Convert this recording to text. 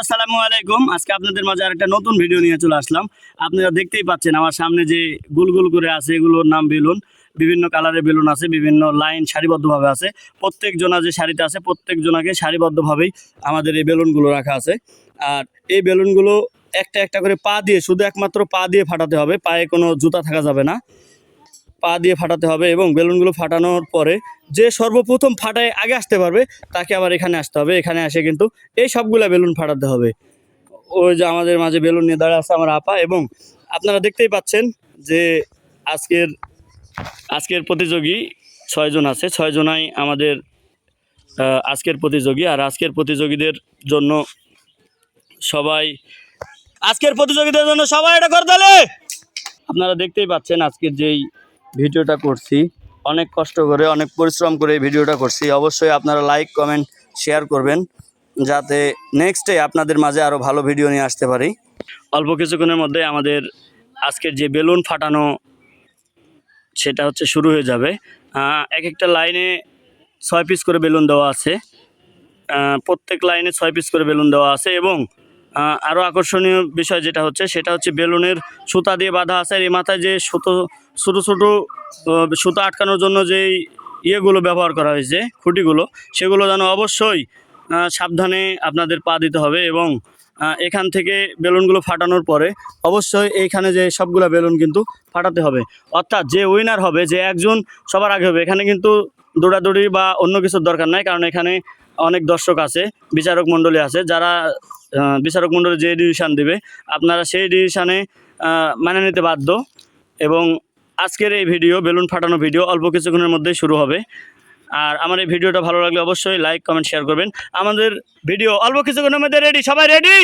আসসালামু আলাইকুম। আজকে আপনাদের মাঝে আরেকটা নতুন ভিডিও নিয়ে চলে আসলাম। আপনারা দেখতেই পাচ্ছেন, আমার সামনে যে গুলগুল করে আছে, এগুলোর নাম বেলুন। বিভিন্ন কালারের বেলুন আছে, বিভিন্ন লাইন সারিবদ্ধভাবে আছে। প্রত্যেক জনা যে শাড়িতে আছে প্রত্যেক জনাকে সারিবদ্ধভাবেই আমাদের এই বেলুনগুলো রাখা আছে। আর এই বেলুনগুলো একটা একটা করে পা দিয়ে, শুধু একমাত্র পা দিয়ে ফাটাতে হবে, পায়ে কোনো জুতা থাকা যাবে না। পা দিয়ে ফাটাতে হবে এবং বেলুনগুলো ফাটানোর পরে যে সর্বপ্রথম ফাটায় আগে আসতে পারবে, তাকে আবার এখানে আসতে হবে। এখানে আসে কিন্তু এই সবগুলা বেলুন ফাটাতে হবে। ওই যে আমাদের মাঝে বেলুন নিয়ে দাঁড়া আছে আমার আপা এবং আপনারা দেখতেই পাচ্ছেন যে আজকের আজকের প্রতিযোগী ছয়জন আছে। ছয়জনাই আমাদের আজকের প্রতিযোগী আর আজকের প্রতিযোগীদের জন্য সবাই, আজকের প্রতিযোগীদের জন্য সবাই এটা করে তাহলে! আপনারা দেখতেই পাচ্ছেন আজকের যেই ভিডিওটা করছি। অনেক কষ্ট করে, অনেক পরিশ্রম করে ভিডিওটা করছি। অবশ্যই আপনারা লাইক কমেন্ট শেয়ার করবেন, যাতে নেক্সটে আপনাদের মাঝে আরও ভালো ভিডিও নিয়ে আসতে পারি। অল্প কিছুক্ষণের মধ্যে আমাদের আজকের যে বেলুন ফাটানো, সেটা হচ্ছে শুরু হয়ে যাবে। এক একটা লাইনে ছয় পিস করে বেলুন দেওয়া আছে। প্রত্যেক লাইনে ছয় পিস করে বেলুন দেওয়া আছে এবং আরও আকর্ষণীয় বিষয় যেটা হচ্ছে, সেটা হচ্ছে বেলুনের সুতা দিয়ে বাঁধা আছে আর এই মাথায় যে সুতো, ছোটো ছোটো সুতা আটকানোর জন্য যেই ইয়েগুলো ব্যবহার করা হয়েছে, খুঁটিগুলো, সেগুলো যেন অবশ্যই সাবধানে আপনাদের পা দিতে হবে এবং এখান থেকে বেলুনগুলো ফাটানোর পরে অবশ্যই এইখানে যে সবগুলো বেলুন কিন্তু ফাটাতে হবে। অর্থাৎ যে উইনার হবে, যে একজন সবার আগে হবে, এখানে কিন্তু দৌড়াদৌড়ি বা অন্য কিছুর দরকার নাই, কারণ এখানে অনেক দর্শক আছে, বিচারক মণ্ডলী আছে, যারা বিচারক মণ্ডলী যে ডিসিশান দেবে, আপনারা সেই ডিসিশানে মানে নিতে বাধ্য। এবং আজকের এই ভিডিও বেলুন ফাটানো ভিডিও অল্প কিছুক্ষণের মধ্যেই শুরু হবে। আর আমার এই ভিডিওটা ভালো লাগলে অবশ্যই লাইক কমেন্ট শেয়ার করবেন। আমাদের ভিডিও অল্প কিছুক্ষণের মধ্যে রেডি সবাই রেডি